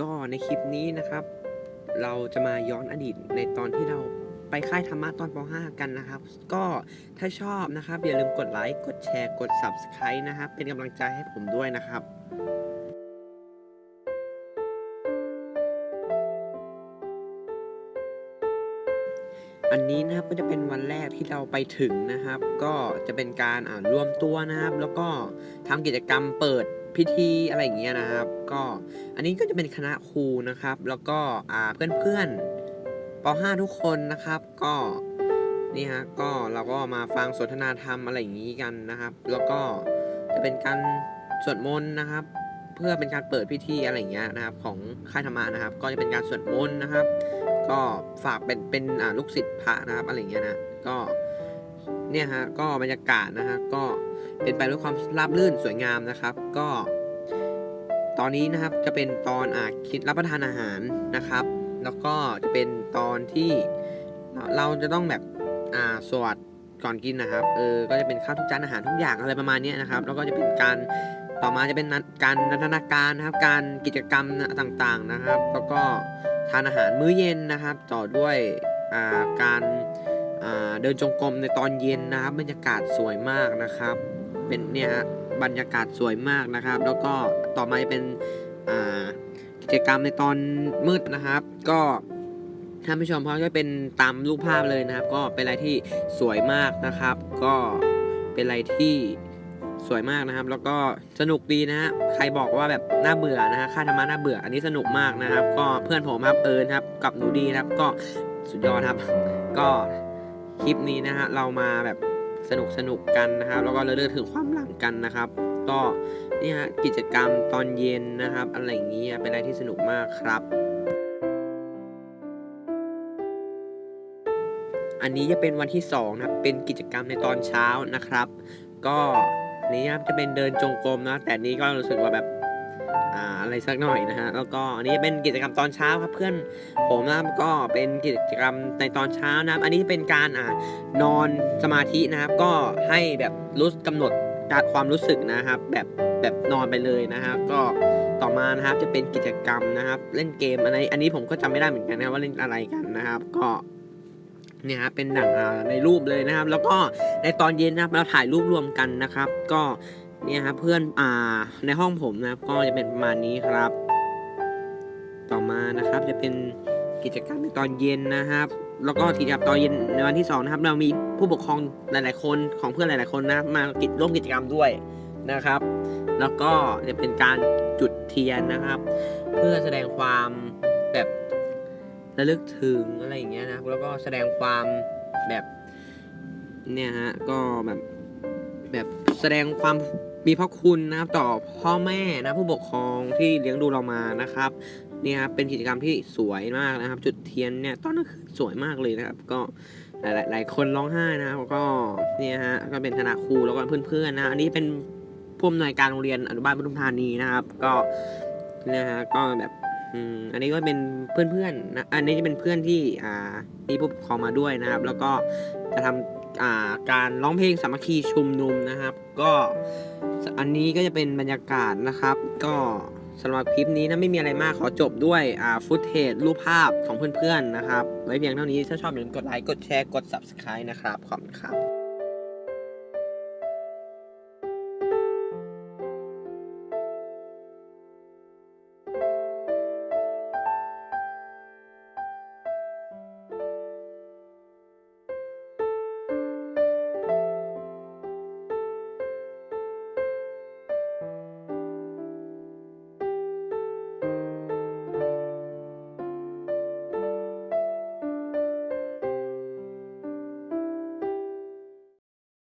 ก็ในคลิปนี้นะครับ เราจะมาย้อนอดีตในตอนที่เราไปค่ายธรรมะตอนป .5 กันนะครับ ก็ถ้าชอบนะครับ อย่าลืมกดไลค์กดแชร์กด Subscribe นะครับ เป็นกำลังใจให้ผมด้วยนะครับอันนี้นะครับก็จะเป็นวันแรกที่เราไปถึงนะครับ ก็จะเป็นการอ่ารวมตัวนะครับ แล้วก็ทำกิจกรรมเปิด พิธีอะไรอย่างเงี้ยนะครับ ก็อันนี้ก็จะเป็นคณะครูนะครับ แล้วก็อ่าเพื่อนๆป .5 ทุกคนนะครับ ก็นี่ฮะก็เราก็มาฟังสนทนาธรรมอะไรอย่างนี้กันนะครับ แล้วก็จะเป็นการสวดมนต์นะครับ เพื่อเป็นการเปิดพิธีอะไรอย่างเงี้ยนะครับ ของค่ายธรรมะนะครับ ก็จะเป็นการสวดมนต์นะครับ ก็ฝากเป็นเป็นลูกศิษย์พระนะครับอะไรอย่างเงี้ยนะก็เนี่ยฮะก็บรรยากาศนะฮะก็ เป็นไปด้วยความราบรื่นสวยงามนะครับ ก็ ตอนนี้นะครับจะเป็นตอนอ่าคิดรับประทานอาหารนะครับ แล้วก็จะเป็นตอนที่เราจะต้องแบบอ่าสวดก่อนกินนะครับ เออ ก็จะเป็นข้าวทุกจานอาหารทุกอย่างอะไรประมาณนี้นะครับ แล้วก็จะเป็นการต่อมาจะเป็นการนันทนาการนะครับ การกิจกรรมต่างๆนะครับ แล้วก็ทานอาหารมื้อเย็นนะครับ ต่อด้วยอ่าการอ่าเดินจงกรมในตอนเย็นนะครับบรรยากาศสวยมากนะครับ เป็นเนี่ยฮะบรรยากาศสวยมากนะครับ แล้วก็ต่อมาเป็นกิจกรรมในตอนมืดนะครับ ก็ท่านผู้ชมเขาจะเป็นตามรูปภาพเลยนะครับ ก็เป็นอะไรที่สวยมากนะครับ ก็เป็นอะไรที่สวยมากนะครับ แล้วก็สนุกดีนะฮะใครบอกว่าแบบน่าเบื่อนะฮะค่าธรรมะน่าเบื่ออันนี้สนุกมากนะครับ ก็เพื่อนผมครับเอิญครับกับหนูดีนะครับ ก็สุดยอดครับ ก็คลิปนี้นะฮะเรามาแบบ สนุกสนุกกันนะครับ แล้วก็เลื่อนถึงความหลังกันนะครับ ก็นี่ฮะกิจกรรมตอนเย็นนะครับอะไรอย่างนี้เป็นอะไรที่สนุกมากครับ อันนี้จะเป็นวันที่2นะเป็นกิจกรรมในตอนเช้านะครับ ก็นี้จะเป็นเดินจงกรมนะแต่นนี้ก็รู้สึกว่าแบบ อะไรสักหน่อยนะฮะแล้วก็อันนี้เป็นกิจกรรมตอนเช้าครับเพื่อนผมนะครับก็เป็นกิจกรรมในตอนเช้านะครับ อันนี้เป็นการอ่านอนสมาธินะครับ ก็ให้แบบรู้กำหนดการความรู้สึกนะครับ แบบแบบนอนไปเลยนะครับ ก็ต่อมานะครับจะเป็นกิจกรรมนะครับ เล่นเกมอันนี้อันนี้ผมก็จำไม่ได้เหมือนกันนะว่าเล่นอะไรกันนะครับ ก็เนี่ยฮะเป็นดั่งในรูปเลยนะครับ แล้วก็ในตอนเย็นนะครับเราถ่ายรูปรวมกันนะครับ ก็ เนี่ยครับเพื่อนอ่าในห้องผมนะครับก็จะเป็นประมาณนี้ครับ ต่อมานะครับจะเป็นกิจกรรมในตอนเย็นนะครับ แล้วก็กิจกรรมตอนเย็นในวันที่สองนะครับ เรามีผู้ปกครองหลาย ๆ คนของเพื่อนหลาย ๆ คนนะมากิจร่วมกิจกรรมด้วยนะครับ แล้วก็จะเป็นการจุดเทียนนะครับ เพื่อแสดงความแบบระลึกถึงอะไรอย่างเงี้ยนะแล้วก็แสดงความแบบเนี่ยฮะก็แบบแบบแสดงความ มีพระคุณนะครับต่อพ่อแม่นะผู้ปกครองที่เลี้ยงดูเรามานะครับนี่ครับเป็นกิจกรรมที่สวยมากนะครับ จุดเทียนเนี่ยตอนกลางคืนสวยมากเลยนะครับ ก็หลายหลายคนร้องไห้นะครับก็เนี่ยฮะก็เป็นคณะครูแล้วก็เพื่อนๆนะอันนี้เป็นผู้อำนวยการโรงเรียนอนุบาลปทุมธานีนะครับ ก็นี่ฮะก็แบบอันนี้ก็เป็นเพื่อนๆนะอันนี้จะเป็นเพื่อนที่อ่ามีผู้ปกครองมาด้วยนะครับ แล้วก็จะทำอ่า การร้องเพลงสามัคคีชุมนุมนะครับ ก็อันนี้ก็จะเป็นบรรยากาศนะครับ ก็สำหรับคลิปนี้นะไม่มีอะไรมากขอจบด้วยอ่าฟุตเทจรูปภาพของเพื่อนๆนะครับ ไว้เพียงเท่านี้ถ้าชอบอย่าลืมกดไลค์กดแชร์กด subscribe นะครับ ขอบคุณครับ